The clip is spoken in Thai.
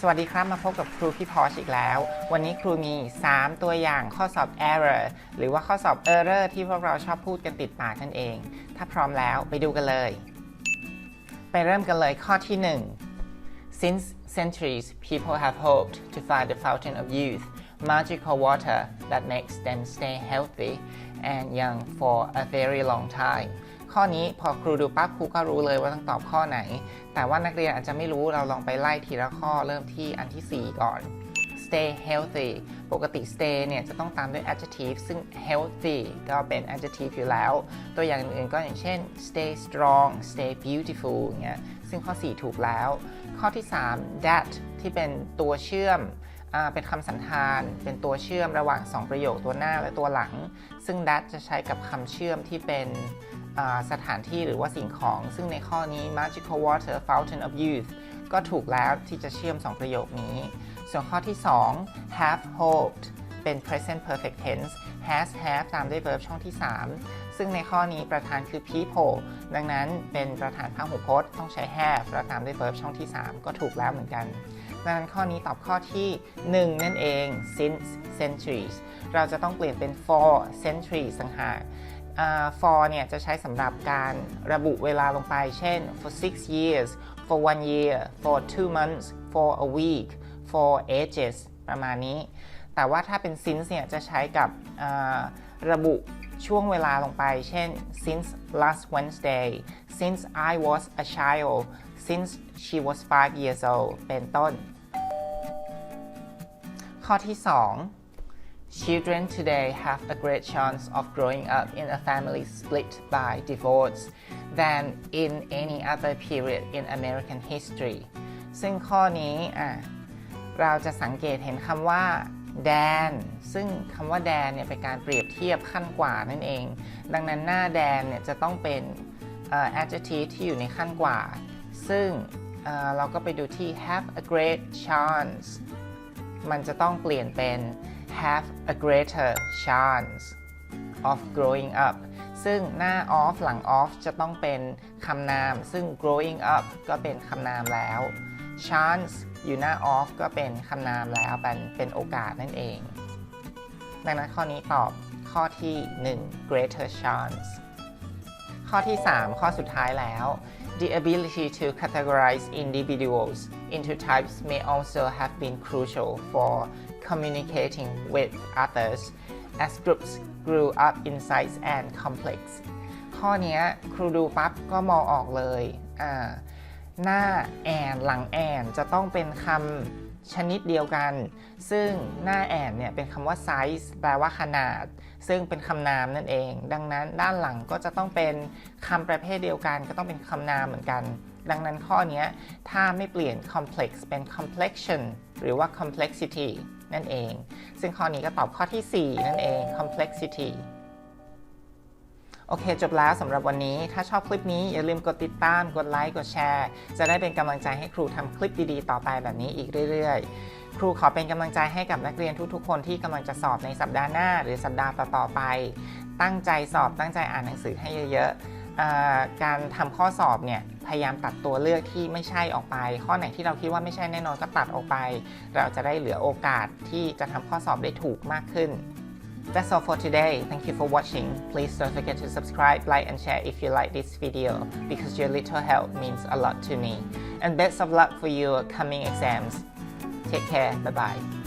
สวัสดีครับมาพบกับครูพี่พอชอีกแล้ว วันนี้ครูมี 3 ตัวอย่างข้อสอบ error หรือว่าข้อสอบ error ที่พวกเราชอบพูดกันติดปากนั่นเอง ถ้าพร้อมแล้วไปดูกันเลย ไปเริ่มกันเลยข้อที่ 1 Since centuries, people have hoped to find the fountain of youth, magical water that makes them stay healthy and young for a very long time. ข้อนี้พอครูดูปั๊บครูก็รู้เลยว่าต้องตอบข้อไหน แต่ว่านักเรียนอาจจะไม่รู้เราลองไปไล่ทีละข้อเริ่มที่อันที่ 4 ก่อน stay healthy ปกติ stay เนี่ยจะต้องตามด้วย adjective ซึ่ง healthy ก็เป็น adjective อยู่แล้ว ตัวอย่างอื่นๆก็อย่างเช่น stay strong stay beautiful อย่างเงี้ย ซึ่งข้อ 4 ถูกแล้ว ข้อที่ 3 that ที่เป็นตัวเชื่อม เป็นคำสันธาน เป็นตัวเชื่อมระหว่าง 2 ประโยคตัวหน้าและตัวหลัง ซึ่ง that จะใช้กับคำเชื่อมที่เป็นสถานที่หรือว่าสิ่งของ ซึ่งในข้อนี้ magical water fountain of youth ก็ถูกแล้วที่จะเชื่อม 2 ประโยคนี้ ส่วนข้อที่ 2 have hoped เป็น present perfect tense has have ตามด้วย verb ช่องที่ 3 ซึ่งในข้อนี้ประธานคือ people ดังนั้นเป็นประธานพหูพจน์ต้องใช้ have แล้วตามด้วย verb ช่องที่ 3 ก็ถูกแล้วเหมือนกัน ดังนั้นข้อนี้ตอบข้อที่ 1 นั่นเอง since centuries เราจะต้องเปลี่ยนเป็น for centuries สังหาก for เนี่ยจะใช้สำหรับการระบุเวลาลงไป เช่น for six years for one year for two months for a week for ages ประมาณนี้ แต่ว่าถ้าเป็น since เนี่ยจะใช้กับระบุช่วงเวลาลงไป เช่น since last Wednesday since I was a child since she was five years old เป็นต้น ข้อที่ 2 Children today have a great chance of growing up in a family split by divorce than in any other period in American history ซึ่งข้อนี้เราจะสังเกตเห็นคำว่าแดนซึ่งคำว่าแดนเนี่ยเป็นการเปรียบเทียบขั้นกว่านั่นเอง ดังนั้นหน้าแดนเนี่ยจะต้องเป็นเอ่อ adjective ที่อยู่ในขั้นกว่า ซึ่งเอ่อเราก็ไปดูที่ have a great chance มันจะต้องเปลี่ยนเป็น have a greater chance of growing up ซึ่งหน้า of หลัง of จะต้องเป็นคำนาม ซึ่ง growing up ก็เป็นคำนามแล้ว chance อยู่หน้า of ก็เป็นคำนามแล้วเป็นเป็นโอกาสนั่นเอง ดังนั้นข้อนี้ตอบข้อที่ 1 greater chance ข้อที่ 3 ข้อสุดท้ายแล้ว The ability to categorize individuals into types may also have been crucial for communicating with others as groups grew up in size and complex ข้อนี้ครูดูปั๊บก็มองออกเลย หน้าแอนหลังแอนจะต้องเป็นคำ ชนิดเดียวกัน ซึ่งหน้าแอนเนี่ยเป็นคำว่า size แปลว่าขนาด ซึ่งเป็นคำนามนั่นเอง ดังนั้นด้านหลังก็จะต้องเป็นคำประเภทเดียวกัน ก็ต้องเป็นคำนามเหมือนกัน ดังนั้นข้อนี้ถ้าไม่เปลี่ยน complex เป็น complexion หรือว่า complexity นั่นเอง ซึ่งข้อนี้ก็ตอบข้อที่ 4 นั่นเอง complexity โอเค จบแล้วสำหรับวันนี้ ถ้าชอบคลิปนี้อย่าลืมกดติดตาม กดไลค์ กดแชร์ จะได้เป็นกำลังใจให้ครูทำคลิปดีๆ ต่อไปแบบนี้อีกเรื่อยๆ ครูขอเป็นกำลังใจให้กับนักเรียนทุกๆ คนที่กำลังจะสอบในสัปดาห์หน้า หรือสัปดาห์ต่อๆไป ตั้งใจสอบตั้งใจอ่านหนังสือให้เยอะๆ การทำข้อสอบเนี่ยพยายามตัดตัวเลือกที่ไม่ใช่ออกไป ข้อไหนที่เราคิดว่าไม่ใช่แน่นอนก็ตัดออกไป เราจะได้เหลือโอกาสที่จะทำข้อสอบได้ถูกมากขึ้น That's all for today. Thank you for watching. Please don't forget to subscribe, like and share if you like this video because your little help means a lot to me. And best of luck for your coming exams. Take care. Bye bye.